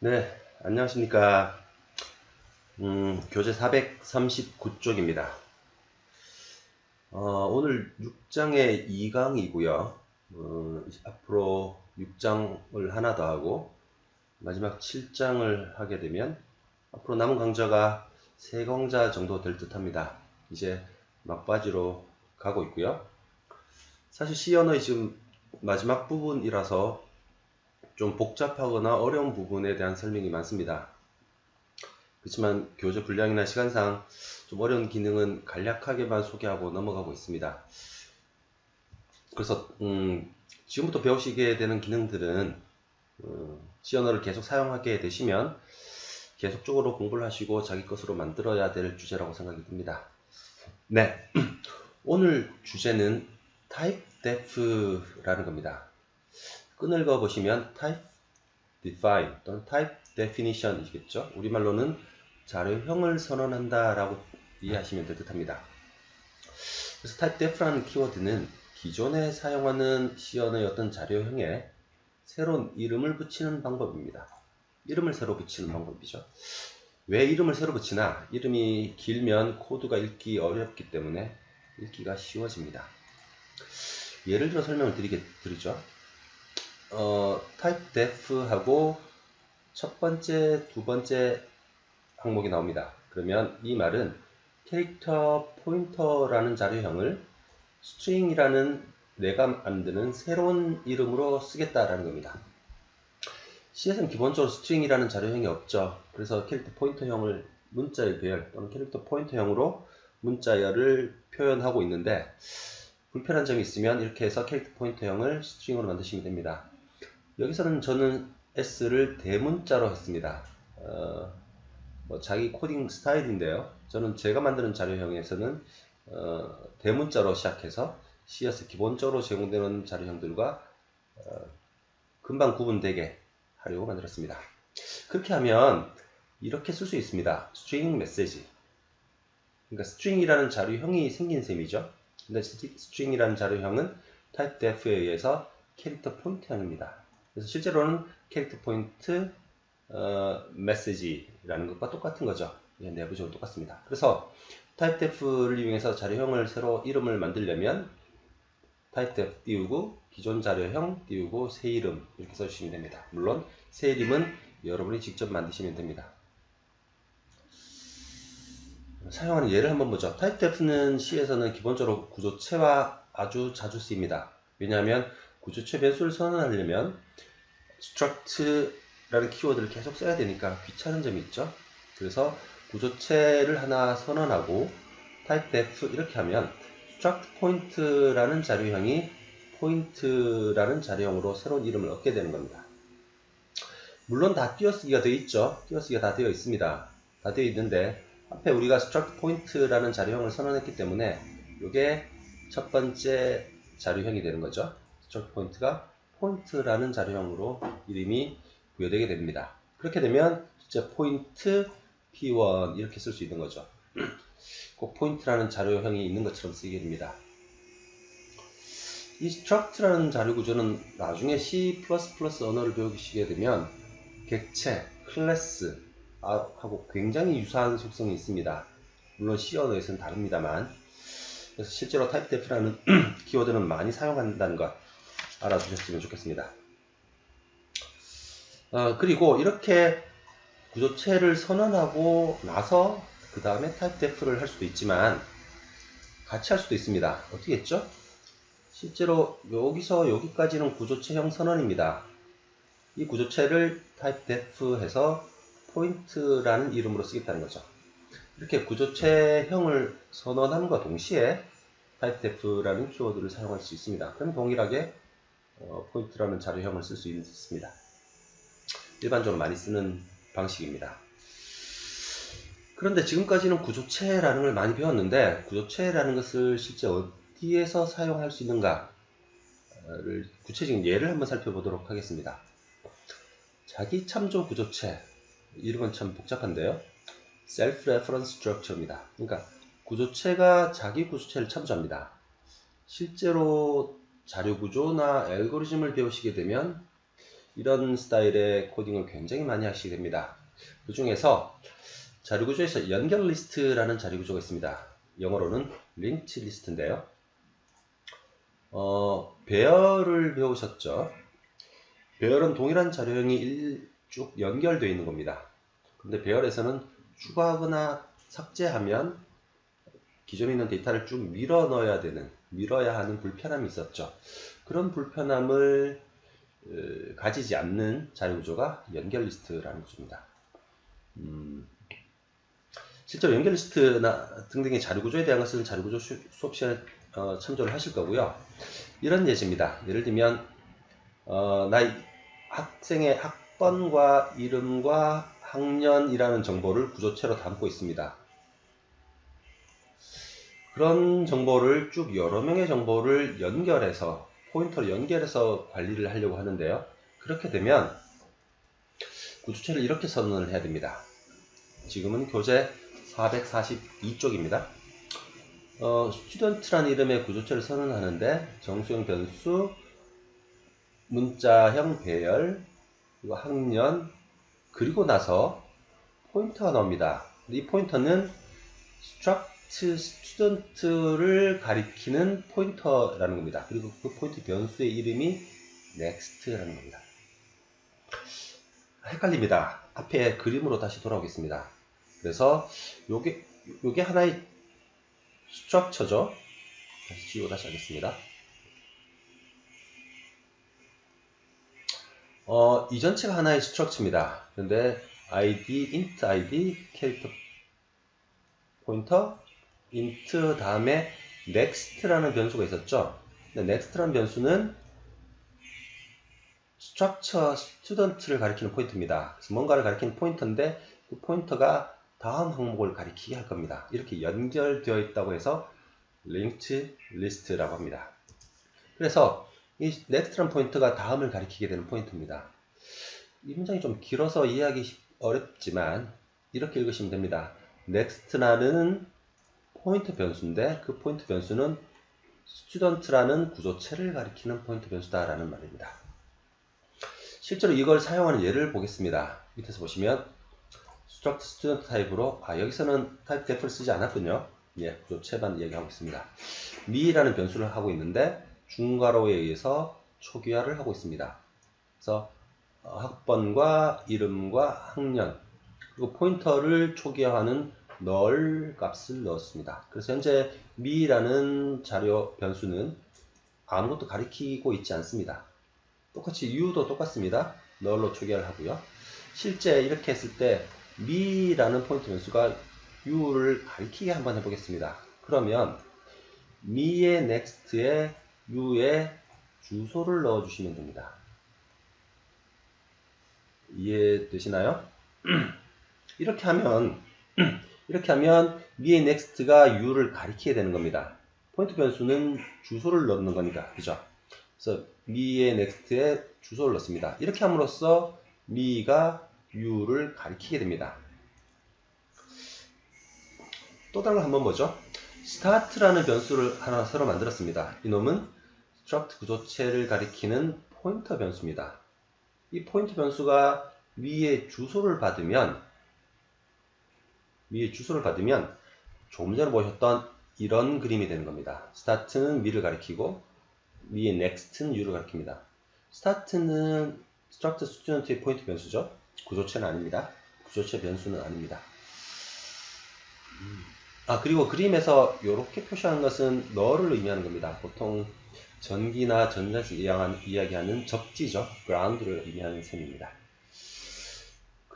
네, 안녕하십니까. 음, 교재 439쪽입니다. 어, 오늘 6장의 2강이고요. 어, 앞으로 6장을 하나 더 하고 마지막 7장을 하게 되면 앞으로 남은 강좌가 3강좌 정도 될 듯 합니다. 이제 막바지로 가고 있고요. 사실 언어의 지금 마지막 부분이라서 좀 복잡하거나 어려운 부분에 대한 설명이 많습니다. 그렇지만 교재 분량이나 시간상 좀 어려운 기능은 간략하게만 소개하고 넘어가고 있습니다. 그래서 음, 지금부터 배우시게 되는 기능들은 음, C 언어를 계속 사용하게 되시면 계속적으로 공부를 하시고 자기 것으로 만들어야 될 주제라고 생각이 듭니다. 네, 오늘 주제는 type def라는 겁니다. 끈을거 보시면 type define 또는 type definition 이겠죠. 우리말로는 자료형을 선언한다 라고 이해하시면 될 듯 합니다. 그래서 type def라는 키워드는 기존에 사용하는 시연의 어떤 자료형에 새로운 이름을 붙이는 방법입니다. 이름을 새로 붙이는 방법이죠. 왜 이름을 새로 붙이나? 이름이 길면 코드가 읽기 어렵기 때문에 읽기가 쉬워집니다. 예를 들어 설명을 드리게, 드리죠. 어, type def하고 첫 번째, 두 번째 항목이 나옵니다. 그러면 이 말은 캐릭터 포인터라는 자료형을 string이라는 내가 만드는 새로운 이름으로 쓰겠다라는 겁니다. C에서는 기본적으로 string이라는 자료형이 없죠. 그래서 캐릭터 포인터형을 문자열 배열 또는 캐릭터 포인터형으로 문자열을 표현하고 있는데 불편한 점이 있으면 이렇게 해서 캐릭터 포인터형을 string으로 만드시면 됩니다. 여기서는 저는 S를 대문자로 했습니다. 어, 뭐 자기 코딩 스타일인데요. 저는 제가 만드는 자료형에서는 어, 대문자로 시작해서 CS 기본적으로 제공되는 자료형들과 어, 금방 구분되게 하려고 만들었습니다. 그렇게 하면 이렇게 쓸 수 있습니다. string message. 그러니까 string이라는 자료형이 생긴 셈이죠. 근데 string이라는 자료형은 type def에 의해서 캐릭터 포인트형입니다. 그래서 실제로는 캐릭터 포인트 어, 메시지라는 것과 똑같은 거죠. 예, 내부적으로 똑같습니다. 그래서 타입데프를 이용해서 자료형을 새로 이름을 만들려면 타입데프 띄우고 기존 자료형 띄우고 새 이름 이렇게 써주시면 됩니다. 물론 새 이름은 여러분이 직접 만드시면 됩니다. 사용하는 예를 한번 보죠. 타입데프는 C에서는 기본적으로 구조체와 아주 자주 쓰입니다. 왜냐하면 구조체 변수를 선언하려면 struct라는 키워드를 계속 써야 되니까 귀찮은 점이 있죠. 그래서 구조체를 하나 선언하고 type def 이렇게 하면 struct point라는 자료형이 point라는 자료형으로 새로운 이름을 얻게 되는 겁니다. 물론 다 띄어쓰기가 되어 있죠. 띄어쓰기가 다 되어 있습니다. 다 되어 있는데 앞에 우리가 struct point라는 자료형을 선언했기 때문에 이게 첫 번째 자료형이 되는 거죠. struct point가 포인트라는 자료형으로 이름이 부여되게 됩니다. 그렇게 되면 진짜 포인트 p1 이렇게 쓸 수 있는 거죠. 꼭 포인트라는 자료형이 있는 것처럼 쓰게 됩니다. 이 struct라는 자료 구조는 나중에 C++ 언어를 배우시게 되면 객체, 클래스 하고 굉장히 유사한 속성이 있습니다. 물론 C 언어에서는 다릅니다만 실제로 typedef라는 키워드는 많이 사용한다는 것 알아두셨으면 좋겠습니다. 어, 그리고 이렇게 구조체를 선언하고 나서 그 다음에 타입 데프를 할 수도 있지만 같이 할 수도 있습니다. 어떻게 했죠? 실제로 여기서 여기까지는 구조체형 선언입니다. 이 구조체를 타입 데프 해서 포인트라는 이름으로 쓰겠다는 거죠. 이렇게 구조체형을 선언함과 동시에 타입 데프라는 키워드를 사용할 수 있습니다. 그럼 동일하게 어, 포인트라는 자료형을 쓸 수 있습니다. 일반적으로 많이 쓰는 방식입니다. 그런데 지금까지는 구조체라는 걸 많이 배웠는데 구조체라는 것을 실제 어디에서 사용할 수 있는가를 구체적인 예를 한번 살펴보도록 하겠습니다. 자기 참조 구조체 이름은 참 복잡한데요. Self-Reference Structure입니다. 그러니까 구조체가 자기 구조체를 참조합니다. 실제로 자료 구조나 알고리즘을 배우시게 되면 이런 스타일의 코딩을 굉장히 많이 하시게 됩니다. 그 중에서 자료구조에서 연결 리스트라는 자료구조가 있습니다. 영어로는 linked 리스트인데요. 어, 배열을 배우셨죠? 배열은 동일한 자료형이 쭉 연결되어 있는 겁니다. 근데 배열에서는 추가하거나 삭제하면 기존에 있는 데이터를 쭉 밀어 넣어야 되는, 밀어야 하는 불편함이 있었죠. 그런 불편함을 가지지 않는 자료 구조가 연결 리스트라는 구조입니다. 음, 실제로 연결 리스트나 등등의 자료 구조에 대한 것은 자료 구조 수업 시간에 어, 참조를 하실 거고요. 이런 예시입니다. 예를 들면 어, 나 학생의 학번과 이름과 학년이라는 정보를 구조체로 담고 있습니다. 그런 정보를 쭉 여러 명의 정보를 연결해서 포인터를 연결해서 관리를 하려고 하는데요. 그렇게 되면 구조체를 이렇게 선언을 해야 됩니다. 지금은 교재 442쪽입니다. 어, 스튜던트라는 이름의 구조체를 선언하는데 정수형 변수, 문자형 배열, 그리고 학년, 그리고 나서 포인터가 나옵니다. 이 포인터는 struct student를 가리키는 포인터라는 겁니다. 그리고 그 포인트 변수의 이름이 next라는 겁니다. 헷갈립니다. 앞에 그림으로 다시 돌아오겠습니다. 그래서 요게 요게 하나의 스트럭처죠. 다시 지우고 다시 하겠습니다. 어, 이 전체가 하나의 스트럭처입니다. 그런데 id, int id, 캐릭터 포인터, int 다음에 next라는 변수가 있었죠. next라는 변수는 structure student를 가리키는 포인트입니다. 그래서 뭔가를 가리키는 포인터인데 그 포인터가 다음 항목을 가리키게 할 겁니다. 이렇게 연결되어 있다고 해서 linked list라고 합니다. 그래서 이 next라는 포인트가 다음을 가리키게 되는 포인트입니다. 이 문장이 좀 길어서 이해하기 어렵지만 이렇게 읽으시면 됩니다. next라는 포인트 변수인데 그 포인트 변수는 student라는 구조체를 가리키는 포인트 변수다라는 말입니다. 실제로 이걸 사용하는 예를 보겠습니다. 밑에서 보시면 struct student 타입으로 아 여기서는 타입 대표를 쓰지 않았군요. 예, 구조체만 얘기하고 있습니다. 미라는 변수를 하고 있는데 중괄호에 의해서 초기화를 하고 있습니다. 그래서 어, 학번과 이름과 학년 그리고 포인터를 초기화하는 널 값을 넣었습니다. 그래서 현재 미라는 자료 변수는 아무것도 가리키고 있지 않습니다. 똑같이 u도 똑같습니다. 널로 초기화를 하고요. 실제 이렇게 했을 때 미라는 포인트 변수가 u를 가리키게 한번 해보겠습니다. 그러면 미의 next에 u에 주소를 넣어주시면 됩니다. 이해되시나요? 이렇게 하면 이렇게 하면 미의 next가 u를 가리키게 되는 겁니다. 포인트 변수는 주소를 넣는 거니까 그죠? 그래서 미의 next에 주소를 넣습니다. 이렇게 함으로써 미가 u를 가리키게 됩니다. 또 다른 거 한번 보죠. start라는 변수를 하나 새로 만들었습니다. 이놈은 struct 구조체를 가리키는 포인터 변수입니다. 이 포인터 변수가 위에 주소를 받으면 위에 주소를 받으면 조금 전에 보셨던 이런 그림이 되는 겁니다. start는 미를 가리키고 위에 next는 u를 가리킵니다. start는 struct student의 포인트 변수죠. 구조체는 아닙니다. 구조체 변수는 아닙니다. 아 그리고 그림에서 이렇게 표시하는 것은 너를 의미하는 겁니다. 보통 전기나 전자에서 이야기하는 접지죠. ground를 의미하는 셈입니다.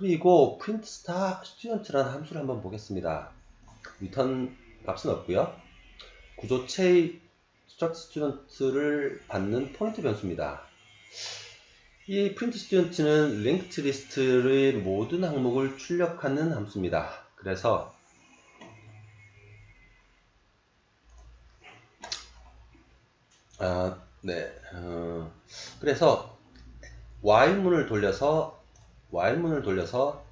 그리고 print star student라는 함수를 한번 보겠습니다. return 값은 없고요. 구조체의 struct student를 받는 포인트 변수입니다. 이 print student는 linked list의 모든 항목을 출력하는 함수입니다. 그래서 아, 네. 어, 그래서 while문을 돌려서 while문을 돌려서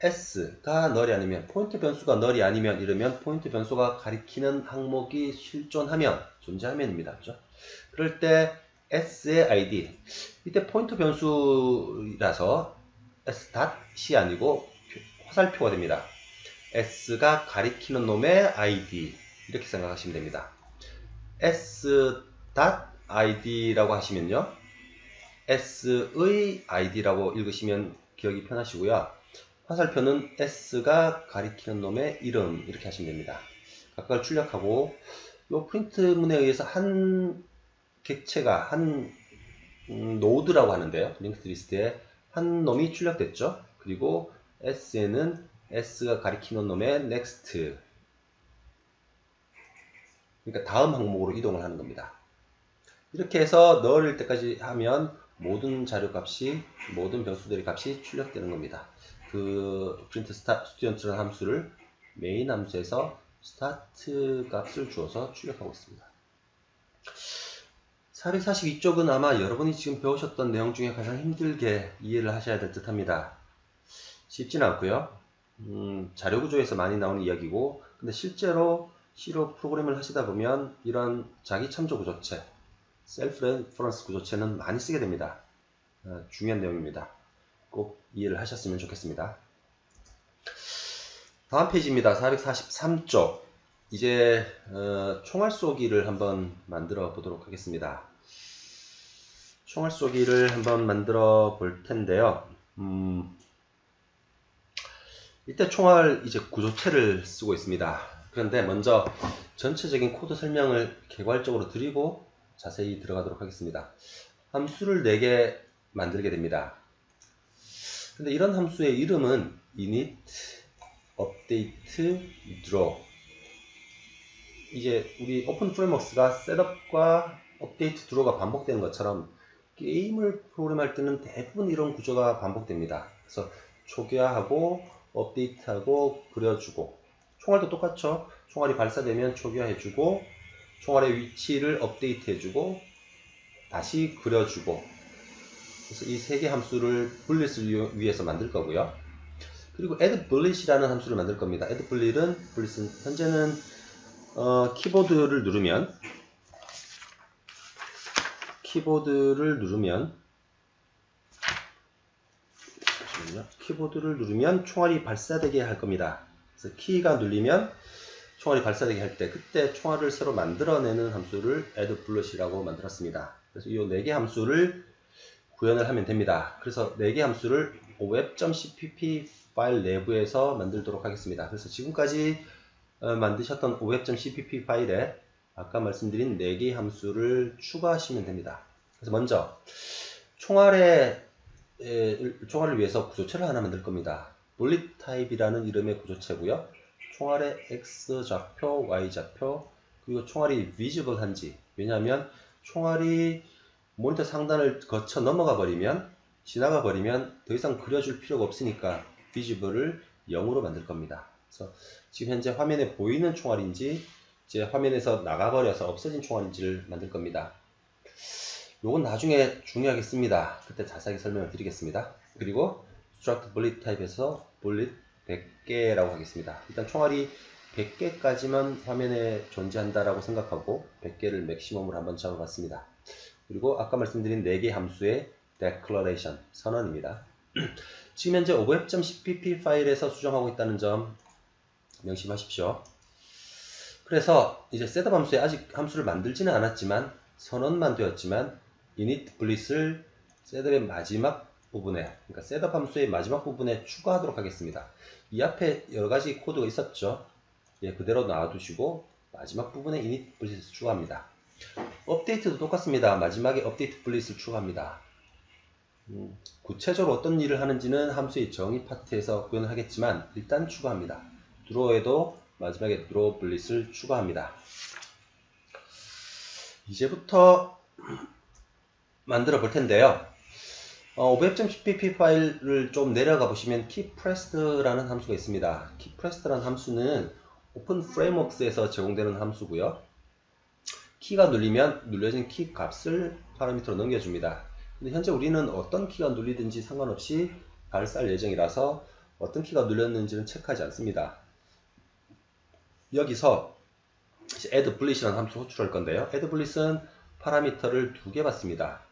s가 널이 아니면 포인트 변수가 널이 아니면 이러면 포인트 변수가 가리키는 항목이 실존하면 존재하면입니다. 그죠? 그럴 때 s의 id 이때 포인터 변수라서 s.이 아니고 화살표가 됩니다. s가 가리키는 놈의 id 이렇게 생각하시면 됩니다. s.id라고 하시면요. S의 id라고 읽으시면 기억이 편하시고요. 화살표는 s가 가리키는 놈의 이름 이렇게 하시면 됩니다. 각각을 출력하고 이 프린트문에 의해서 한 객체가 한 음, 노드라고 하는데요. 링크드 리스트에 한 놈이 출력됐죠. 그리고 s에는 s가 가리키는 놈의 next 그러니까 다음 항목으로 이동을 하는 겁니다. 이렇게 해서 넣을 때까지 하면 모든 자료 값이 모든 변수들의 값이 출력되는 겁니다. 그 print student라는 함수를 메인 함수에서 start 값을 주어서 출력하고 있습니다. 442쪽은 아마 여러분이 지금 배우셨던 내용 중에 가장 힘들게 이해를 하셔야 될 듯 합니다. 쉽지는 않고요. 음, 자료 구조에서 많이 나오는 이야기고 근데 실제로 C로 프로그램을 하시다 보면 이런 자기 참조 구조체, 셀프 레퍼런스 구조체는 많이 쓰게 됩니다. 어, 중요한 내용입니다. 꼭 이해를 하셨으면 좋겠습니다. 다음 페이지입니다. 443쪽. 이제 어, 총알 쏘기를 한번 만들어 보도록 하겠습니다. 총알 쏘기를 한번 만들어 볼 텐데요. 음, 이때 총알 이제 구조체를 쓰고 있습니다. 그런데 먼저 전체적인 코드 설명을 개괄적으로 드리고 자세히 들어가도록 하겠습니다. 함수를 4개 만들게 됩니다. 근데 이런 함수의 이름은 init, update, draw 이제 우리 오픈 프레임워크가 셋업과 업데이트 드로가 반복되는 것처럼 게임을 프로그램할 때는 대부분 이런 구조가 반복됩니다. 그래서 초기화하고 업데이트하고 그려주고 총알도 똑같죠. 총알이 발사되면 초기화해주고 총알의 위치를 업데이트 해주고 다시 그려주고 그래서 이 세 개 함수를 블릿을 위해서 만들 거고요. 그리고 add bullet이라는 함수를 만들 겁니다. add bullet은 bullet은 현재는 어, 키보드를 누르면 키보드를 누르면. 키보드를 누르면 총알이 발사되게 할 겁니다. 그래서 키가 눌리면 총알이 발사되게 할 때 그때 총알을 새로 만들어내는 함수를 add bullet이라고 만들었습니다. 그래서 이 4개 함수를 구현을 하면 됩니다. 그래서 4개 함수를 web.cpp 파일 내부에서 만들도록 하겠습니다. 그래서 지금까지 어, 만드셨던 web.cpp 파일에 아까 말씀드린 4개 함수를 추가하시면 됩니다. 그래서 먼저 총알의 에, 총알을 위해서 구조체를 하나 만들 겁니다. bullet type이라는 이름의 구조체고요. 총알의 x 좌표, y 좌표, 그리고 총알이 visible한지 왜냐하면 총알이 모니터 상단을 거쳐 넘어가 버리면 지나가 버리면 더 이상 그려줄 필요가 없으니까 visible을 0으로 만들 겁니다. 그래서 지금 현재 화면에 보이는 총알인지 제 화면에서 나가버려서 없어진 총알인지를 만들 겁니다. 요건 나중에 중요하겠습니다. 그때 자세하게 설명을 드리겠습니다. 그리고 struct bullet type에서 bullet 100개라고 하겠습니다. 일단 총알이 100개까지만 화면에 존재한다라고 생각하고 100개를 맥시멈으로 한번 잡아봤습니다. 그리고 아까 말씀드린 4개 함수의 declaration, 선언입니다. 지금 현재 web.cpp 파일에서 수정하고 있다는 점 명심하십시오. 그래서 이제 셋업 함수에 아직 함수를 만들지는 않았지만 선언만 되었지만 init 블릿을 셋업의 마지막 부분에 그러니까 셋업 함수의 마지막 부분에 추가하도록 하겠습니다. 이 앞에 여러 가지 코드가 있었죠. 예, 그대로 놔두시고 마지막 부분에 init 블릿을 추가합니다. 업데이트도 똑같습니다. 마지막에 업데이트 블릿을 추가합니다. 음, 구체적으로 어떤 일을 하는지는 함수의 정의 파트에서 구현을 하겠지만 일단 추가합니다. 드로에도 마지막에 드로 블릿을 추가합니다. 이제부터 만들어 볼 텐데요. 어, web.cpp 파일을 좀 내려가 보시면 keypressed라는 함수가 있습니다. keypressed라는 함수는 오픈 프레임워크에서 제공되는 함수고요. 키가 눌리면 눌려진 키 값을 파라미터로 넘겨줍니다. 근데 현재 우리는 어떤 키가 눌리든지 상관없이 발사할 예정이라서 어떤 키가 눌렸는지는 체크하지 않습니다. 여기서 add bullet이라는 함수를 호출할 건데요. add bullet은 파라미터를 두 개 받습니다.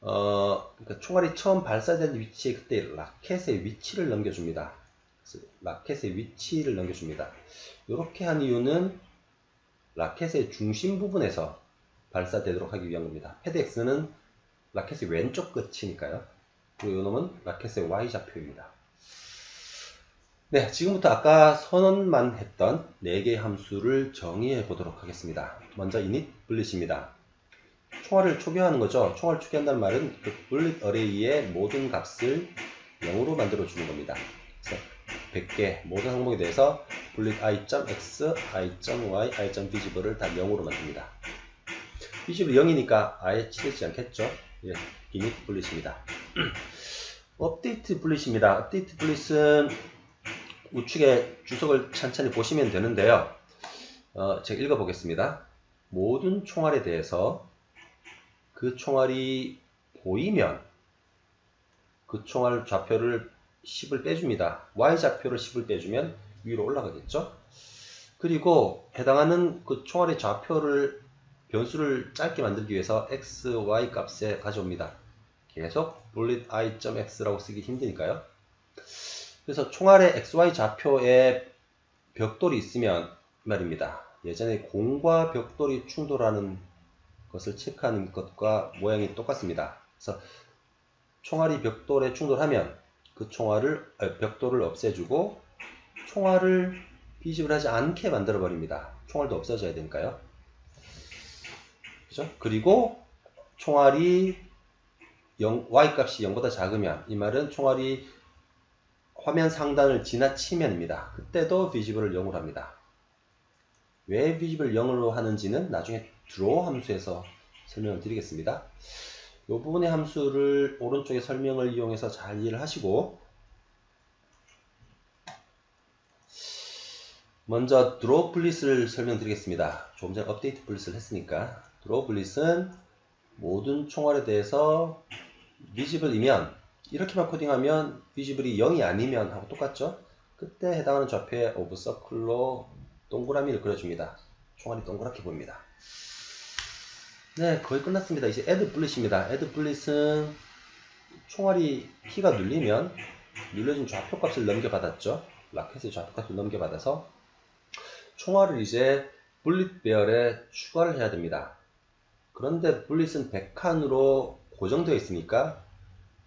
어, 그러니까 총알이 처음 발사된 위치에 그때 라켓의 위치를 넘겨줍니다. 라켓의 위치를 넘겨줍니다. 이렇게 한 이유는 라켓의 중심 부분에서 발사되도록 하기 위한 겁니다. 패드 X는 라켓의 왼쪽 끝이니까요. 그리고 이놈은 라켓의 Y좌표입니다. 네, 지금부터 아까 선언만 했던 4개의 함수를 정의해 보도록 하겠습니다. 먼저 init bullet입니다. 총알을 초기화하는 거죠. 총알을 초기화한다는 말은 그 bullet array의 모든 값을 0으로 만들어 주는 겁니다. 그래서 100개 모든 항목에 대해서 bullet i.x, i.y, i.visible을 다 0으로 만듭니다. visible 0이니까 아예 치되지 않겠죠. 예, init bullet입니다. 업데이트 bullet입니다. 업데이트 bullet은 우측에 주석을 천천히 보시면 되는데요. 어, 제가 읽어보겠습니다. 모든 총알에 대해서 그 총알이 보이면 그 총알 좌표를 10을 빼줍니다. Y좌표를 10을 빼주면 위로 올라가겠죠. 그리고 해당하는 그 총알의 좌표를 변수를 짧게 만들기 위해서 x, y 값에 가져옵니다. 계속 bullet i.x라고 쓰기 힘드니까요. 그래서 총알의 xy 좌표에 벽돌이 있으면 말입니다. 예전에 공과 벽돌이 충돌하는 것을 체크하는 것과 모양이 똑같습니다. 그래서 총알이 벽돌에 충돌하면 그 총알을 아, 벽돌을 없애주고 총알을 비집을 하지 않게 만들어 버립니다. 총알도 없어져야 되니까요. 그죠? 그리고 총알이 0, y 값이 0보다 작으면 이 말은 총알이 화면 상단을 지나치면입니다. 그때도 비지블을 0으로 합니다. 왜 비지블 0으로 하는지는 나중에 draw 함수에서 설명을 드리겠습니다. 이 부분의 함수를 오른쪽에 설명을 이용해서 잘 이해를 하시고 먼저 draw 블릿을 설명드리겠습니다. 조금 전에 업데이트 블릿을 했으니까 draw 블릿은 모든 총알에 대해서 visible이면 이렇게만 코딩하면 visible이 0이 아니면 하고 똑같죠? 그때 해당하는 좌표에 of circle로 동그라미를 그려줍니다. 총알이 동그랗게 보입니다. 네, 거의 끝났습니다. 이제 add bullet입니다. add bullet은 총알이 키가 눌리면 눌려진 좌표 값을 넘겨받았죠. 라켓의 좌표 값을 넘겨받아서 총알을 이제 bullet 배열에 추가를 해야 됩니다. 그런데 bullet은 100칸으로 고정되어 있으니까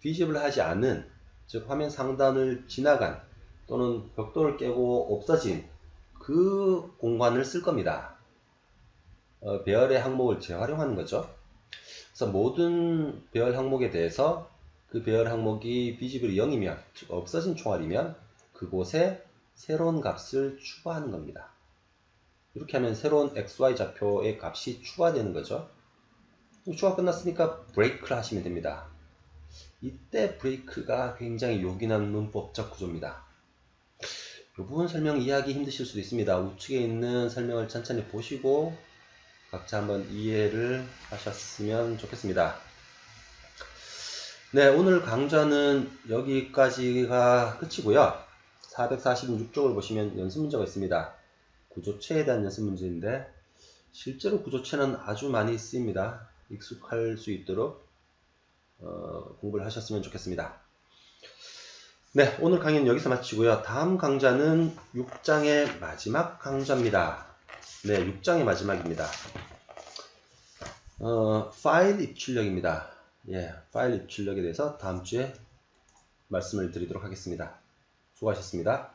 비집을 하지 않은 즉 화면 상단을 지나간 또는 벽돌을 깨고 없어진 그 공간을 쓸 겁니다. 어, 배열의 항목을 재활용하는 거죠. 그래서 모든 배열 항목에 대해서 그 배열 항목이 비지블이 0이면 즉 없어진 총알이면 그곳에 새로운 값을 추가하는 겁니다. 이렇게 하면 새로운 XY 좌표의 값이 추가되는 거죠. 추가 끝났으니까 브레이크를 하시면 됩니다. 이때 브레이크가 굉장히 요긴한 문법적 구조입니다. 이 부분 설명 이해하기 힘드실 수도 있습니다. 우측에 있는 설명을 천천히 보시고 각자 한번 이해를 하셨으면 좋겠습니다. 네, 오늘 강좌는 여기까지가 끝이고요. 446쪽을 보시면 연습 문제가 있습니다. 구조체에 대한 연습 문제인데 실제로 구조체는 아주 많이 쓰입니다. 익숙할 수 있도록 어, 공부를 하셨으면 좋겠습니다. 네, 오늘 강의는 여기서 마치고요. 다음 강좌는 6장의 마지막 강좌입니다. 네, 6장의 마지막입니다. 어, 파일 입출력입니다. 예, 파일 입출력에 대해서 다음 주에 말씀을 드리도록 하겠습니다. 수고하셨습니다.